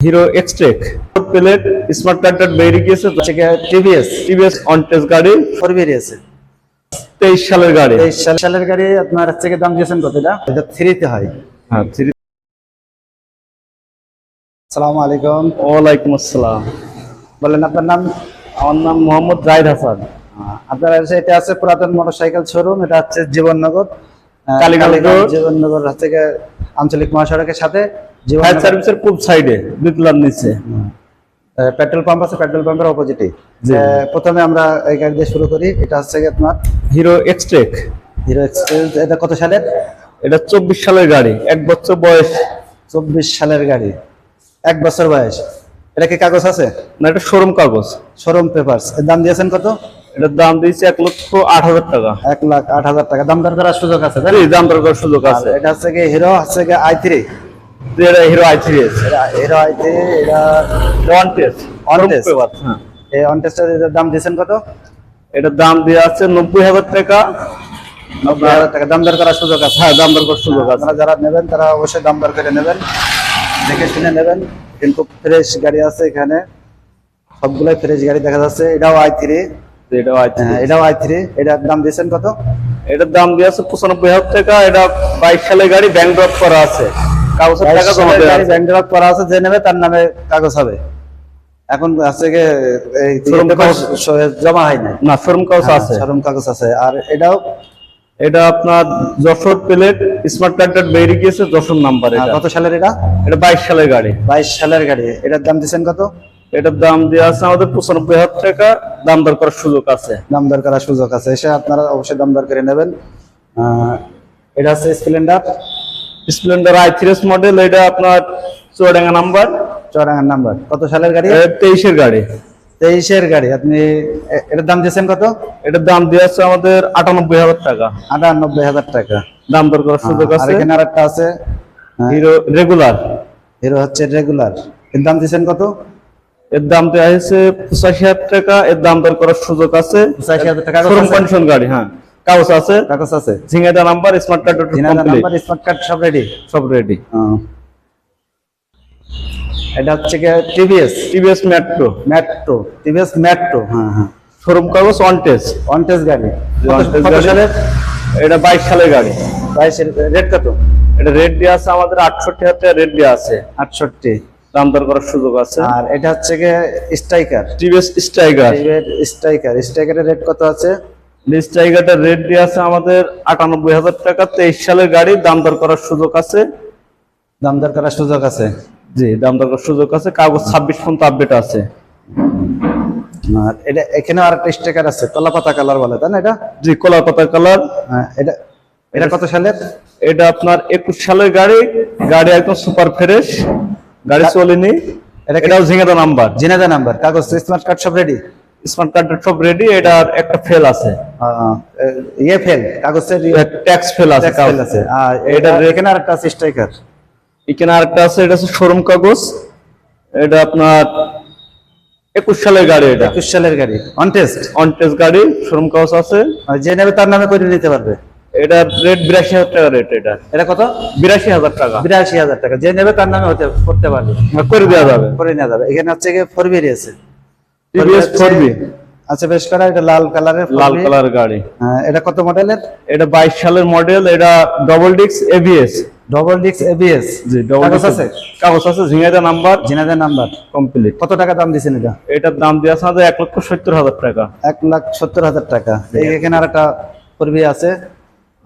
Hero Xtreme plate smart card বেরিয়ে গিয়েছে TVS TVS অনটেস গাড়ি। ফোর বেরিয়েছে তেইশ সালের গাড়ি। সাল- সালের গাড়ি আপনার হচ্ছে দাম দিয়েছেন কত এটা? থ্রিতে হয়। হ্যাঁ থ্রি সালামু আলাইকুম। ওয়ালাইকুম আসসালাম। বলেন আপনার নাম? আমার নাম মোহাম্মদ জাহিদ হাসান। আপনার হচ্ছে এটা আছে পুরাতন মোটরসাইকেল শোরুম এটা হচ্ছে জীবননগর। কালীগঞ্জ। জীবননগর হচ্ছে আঞ্চলিক মহাসড়কের সাথে। ফায়ার সার্ভিসের পূব সাইডে বিপ্লব নিচে পেট্রোল পাম্প আছে পেট্রোল পাম্পের অপোজিটে প্রথমে আমরা এই গাড়ি দিয়ে শুরু করি। এটা হচ্ছে গিয়ে আপনার হিরো এক্সট্রেক হিরো এক্সপ্রেস এটা কত সালের? এটা চব্বিশ সালের গাড়ি এক বছর বয়স। চব্বিশ সালের গাড়ি। এক বছর বয়স। এটা কি কাগজ আছে? না এটা শোরুম কাগজ। শোরুম পেপারস এর দাম দিয়েছেন কত? এটার দাম দিয়েছে এক লক্ষ আট হাজার টাকা। এক লাখ আট হাজার টাকা। দাম দর করার সুযোগ আছে দাম দর করার সুযোগ আছে। এটা হচ্ছে কি হিরো হচ্ছে কি আই থ্রি এটা Hero I three S Hero I three এটা টেস্ট? হ্যাঁ। এই দাম দিয়েছেন কত? এটার দাম দেওয়া আছে নব্বই হাজার টাকা। নব্বই হাজার টাকা। দাম দর করার সুযোগ আছে? হ্যাঁ দাম দর করার সুযোগ আছে। আপনারা যারা নেবেন তারা অবশ্যই দাম দর করে নেবেন। দেখে শুনে নেবেন। কিন্তু ফ্রেশ গাড়ি আছে এখানে। সবগুলাই ফ্রেশ গাড়ি দেখা যাচ্ছে। এটাও আই থ্রি এটা আই থ্রি এটাও আই থ্রি এটার দাম দিয়েছেন কত? এটার দাম দিয়ে আছে পঁচানব্বই হাজার টাকা। এটা বাইশ সালের গাড়ি ব্যাংক ড্রপ করা আছে। কাগজের টাকা জমা ব্যাংক করা আছে যে নেবে তার নামে কাগজ হবে। এখন আছে কি এই Showroom paper কাগজ- স- জমা হয় না না শোরুম কাগজ আছে। শোরুম কাগজ আছে। আর এটাও এটা আপনার যশোর প্লেট স্মার্ট কার্ডটা বেরিয়ে গিয়েছে যশোর নাম্বার এটা। কত সালের এটা? এটা বাইশ সালের গাড়ি। বাইশ সালের গাড়ি। এটার দাম দিচ্ছেন কত? এটার দাম দেওয়া আছে আমাদের পঁচানব্বই হাজার টাকা। দাম দর করার সুযোগ আছে। দাম দর করার সুযোগ আছে। এসে আপনারা অবশ্যই দাম দর করে নেবেন। আহ, এটা হচ্ছে Splendor. Splendor I three model এটা আপনার চুয়াডাঙ্গা নাম্বার চৌরাঙ্গার নাম্বার কত সালের গাড়ি? তেইশের গাড়ি। তেইশের গাড়ি। আপনি এটার দাম দিচ্ছেন কত? এটার দাম দেওয়া আছে আমাদের আটানব্বই হাজার টাকা। আটানব্বই হাজার টাকা। দাম দর করার সুযোগ আছে। এখানে আরেকটা আছে। Hero regular. হিরো হচ্ছে রেগুলার। এর দাম দিচ্ছেন কত? এর দাম দেওয়া হয়েছে পঁচাশি হাজার টাকা। এর দাম দর করার সুযোগ আছে। 85,000 টাকা। কাগজ কন্ডিশন গাড়ি হ্যাঁ। কাগজ আছে? কাগজ আছে। ঝিঙাটা number smart card complete number smart card সব রেডি সব রেডি এটা হচ্ছে গিয়ে TVS TVS Metro Metro TVS Metro হ্যাঁ হ্যাঁ। শোরুম কাগজ অন টেস্ট অনটেস গাড়ি। On কত- test কত গাড়ি। এটা বাইশ সালের গাড়ি। বাইশের রেট কত? এটা রেট দেওয়া আছে আমাদের আটষট্টি হাজার টাকা রেট আছে। আটষট্টি। দাম দর করার সুযোগ আছে। আর এটা হচ্ছে গিয়ে স্ট্রাইকার টিভিএস স্ট্রাইগার স্ট্রাইকার স্ট্রাইকারের রেট কত আছে? রেট দেওয়া আছে আমাদের আটানব্বই হাজার টাকা। তেইশ সালের গাড়ি দাম দর করার সুযোগ আছে? দাম দর করার সুযোগ আছে? জি দাম দর করার সুযোগ আছে। কাগজ ছাব্বিশ পর্যন্ত আপডেট আছে। আর এটা এখানে আছে কলা পাতা কালার বলে তাই না এটা? জি কলা পাতা কালার হ্যাঁ, এটা এটা কত সালের? এটা আপনার একুশ সালের গাড়ি। গাড়ি একদম সুপার ফ্রেশ গাড়ি চলেনি। এটা কি- এটাও ঝিঙেদা নাম্বার নাম্বার কাগজ স্মার্ট কার্ড সব রেডি স্মার্ট সব রেডি এটার একটা ফেল আছে। ইয়ে ফেল কাগজের ট্যাক্স ফেল আছে ফেল আছে। আর এটা এখানে আর একটা আছে স্ট্রাইকার এখানে আরেকটা আছে এটা হচ্ছে শোরুম কাগজ। এটা আপনার একুশ সালের গাড়ি এটা। একুশ সালের গাড়ি অন টেস্ট অন টেস্ট গাড়ি শোরুম কাগজ আছে। যে নেবে তার নামে করে নিতে পারবে। এটা রেট বিরাশি হাজার টাকা রেট এটা। এটা কত? বিরাশি হাজার টাকা। বিরাশি হাজার টাকা। যে নেবে তার নামে হতে করতে পারবে। করে দেওয়া যাবে। করে নেওয়া যাবে। এখানে হচ্ছে ফোর বি আছে ফোর বি আচ্ছা বেশ করা এটা লাল কালারের লাল কালার গাড়ি। এটা কত মডেলের? এটা বাইশ সালের মডেল এটা ডবল ডিক্স এবিএস ডবল ডিক্স এবিএস জি ডবল কাগজ আছে? কাগজ আছে ঝিঙাইদা নাম্বার। কমপ্লিট কত টাকা দাম এটা? এটার দাম আছে এক লক্ষ সত্তর হাজার টাকা। লাখ সত্তর হাজার টাকা। এখানে আছে।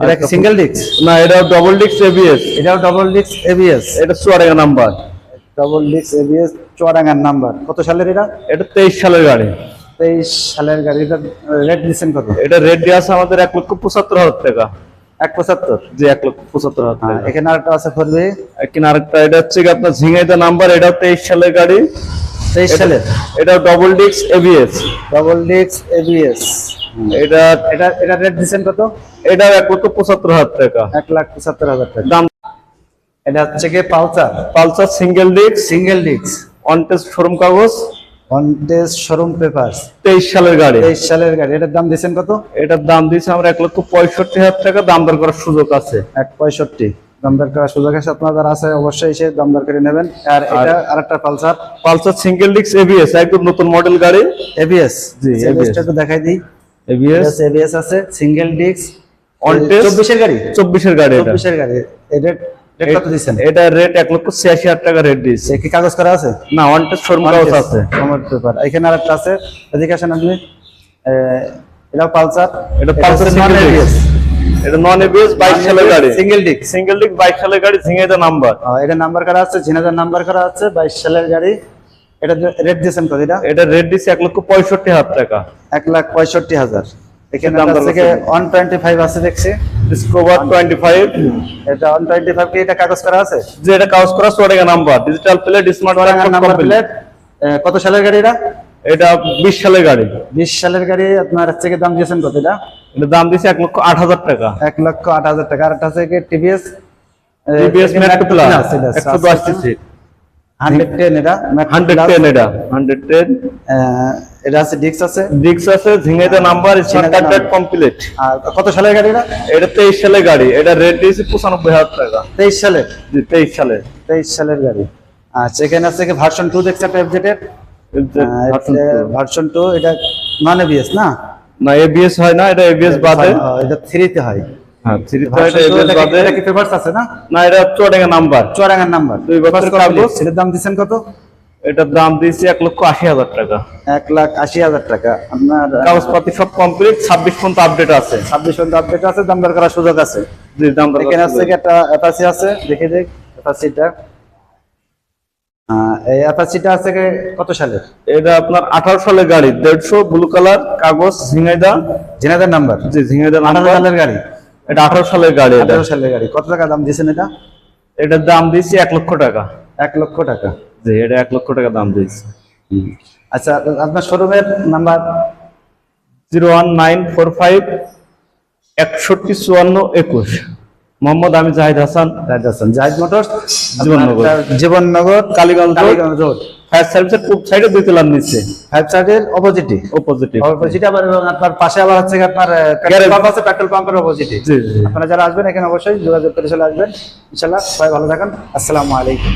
এটা কি সিঙ্গেল ডিক্স না এটা ডবল এবিএস এটাও ডবল এবিএস এটা চুয়াডাঙ্গা নাম্বার। ডবল ডিক্স এবিএস চুয়াডাঙ্গার নাম্বার। কত সালের এটা? এটা তেইশ সালের গাড়ি। তেইশ সালের গাড়ি এটা রেট দিচ্ছেন কত? এটা রেট দিয়ে আছে আমাদের এক লক্ষ পঁচাত্তর হাজার টাকা। এক পঁচাত্তর? জি এক লক্ষ পঁচাত্তর হাজার হ্যাঁ টাকা। এখানে আর একটা আছে ফোর এখানে আরেকটা এটা হচ্ছে কি আপনার ঝিঙাইদা নাম্বার এটাও তেইশ সালের গাড়ি। তেইশ সালের? এটা ডবল ডিক্স এবিএস ডবল ডিক্স এবিএস এটা এটা এটা রেট দিচ্ছেন কত? এটা এক লক্ষ পঁচাত্তর হাজার টাকা। এক লাখ পঁচাত্তর হাজার টাকা। দাম এটা হচ্ছে গিয়ে পালসার। পালসার সিঙ্গেল ডিক্স সিঙ্গেল ডিক্স অন টেস্ট শোরুম কাগজ। শোরুম পেপারস তেইশ সালের গাড়ি। তেইশ সালের গাড়ি। এটার দাম দিচ্ছেন কত? এটার দাম দিয়েছে আমরা লক্ষ পঁয়ষট্টি হাজার টাকা। দাম দর করার সুযোগ আছে। এক পঁয়ষট্টি। দামদার করার সুযোগ আছে। আপনার আছে অবশ্যই এসে দামদার করে নেবেন। আর এটা আরেকটা Pulsar. Pulsar single disc ABS একদম নতুন মডেল গাড়ি। এবিএস জি, এবিএস ABS একটু দেখাই দিই। এবিএস এবিএস আছে সিঙ্গেল ডিস্ক test? চব্বিশের গাড়ি? চব্বিশের গাড়ি এটা। গাড়ি। এটা রেট এক লক্ষ ছিয়াশি হাজার টাকা রেট দিয়েছে। কি কাগজ করা আছে? না ওয়ান টেস্ট শোরুম কাগজ আছে। পেপার এখানে আরেকটা আছে। এদিকে আসেন আপনি। এটা পালসার। এটা পালসার সিঙ্গেল ডিস্ক এটা নন এবিএস বাইশ সালের গাড়ি। সিঙ্গেল ডিস্ক সিঙ্গেল ডিস্ক বাইশ সালের গাড়ি ঝিঙেদা নাম্বার এটা নাম্বার করা আছে ঝিনাদার নাম্বার করা আছে বাইশ সালের গাড়ি। এটা রেট দিয়েছেন কত এটা? এটা রেট দিয়েছে এক লক্ষ পঁয়ষট্টি হাজার টাকা। এক লাখ পঁয়ষট্টি হাজার। এখানে দাম দর থেকে আছে। ওয়ান টোয়েন্টি ফাইভ আছে দেখছি। ডিসকভার টোয়েন্টি ফাইভ এটা ওয়ান টোয়েন্টি ফাইভ কি এটা কাগজ করা আছে? যে এটা কাগজ করা Chuadanga number digital plate smart number plate কত সালের গাড়ি এটা? এটা সালের গাড়ি। বিশ সালের গাড়ি আপনার হচ্ছে কি দাম দিয়েছেন কত এটা? এটা দাম দিয়েছে এক লক্ষ আট হাজার টাকা। এক লক্ষ আট হাজার টাকা। আর একটা আছে কি টিভিএস টিভিএস মেট্রো প্লাস একশো দশ সিসি হান্ড্রেড টেন এটা। হান্ড্রেড টেন এটা। হান্ড্রেড টেন আহ, এটা আছে ডিক্স আছে? ডিক্স আছে ঝিঙেদা নাম্বার কমপ্লিট আর কত সালের গাড়ি এটা এটা তেইশ সালের গাড়ি। এটা রেট দিয়েছে পঁচানব্বই হাজার টাকা। তেইশ সালের জি তেইশ সালে। তেইশ সালের গাড়ি। আচ্ছা এখানে আছে কি ভার্সন টু দেখছে একটা এফজেটের ভার্সন টু এটা নন এবিএস না? না এবিএস হয় না এটা এবিএস বাদে। হয় হ্যাঁ। এটা এবিএস বাদে। এটা কি পেপারস আছে না? না এটা চুয়াডাঙ্গা নাম্বার। নাম্বার। দুই বছরের কাগজ। এটার দাম কত? এটার দাম দিয়েছে এক লক্ষ আশি হাজার টাকা। এক লাখ আশি হাজার টাকা। আপনার কাগজপাতি সব কমপ্লিট ছাব্বিশ পর্যন্ত আপডেট আছে। ছাব্বিশ পর্যন্ত আপডেট আছে দাম দর করার সুযোগ আছে। জি দাম দর এখানে আছে একটা অ্যাপাচি আছে? দেখে দেখ অ্যাপাচিটা এই অ্যাপাচিটা আছে কত সালের এটা আপনার আঠারো সালের গাড়ি দেড়শো ব্লু কালার কাগজ ঝিঙাইদা জেনাদের নাম্বার জি ঝিঙাইদা আঠারো সালের গাড়ি? এটা আঠারো সালের গাড়ি আঠারো সালের গাড়ি। কত টাকা দাম দিয়েছেন এটা? এটার দাম দিয়েছি এক লক্ষ টাকা। এক লক্ষ টাকা। জি এটা এক লক্ষ টাকা দাম দিয়েছি। আচ্ছা আপনার শোরুমের number zero one nine four five একষট্টি চুয়ান্ন একুশ। মোহাম্মদ আমি Zahid Hasan. Zahid Hasan. Zahid Motors Jibannagar. Jibannagar Kaliganj Kaliganj road fire সার্ভিসের পূর্ব সাইডে দুই তলার নিচে। ফায়ার স্টারের অপোজিটে অপোজিটিভ অপোজিটে আবার এবং আপনার পাশে আবার হচ্ছে আপনার পেট্রোল পাম্প আছে পেট্রোল পাম্পের অপোজিটে আপনারা যারা আসবেন এখানে অবশ্যই যোগাযোগ করে চলে আসবেন। ইনশাল্লাহ সবাই ভালো থাকেন। আসসালামু আলাইকুম।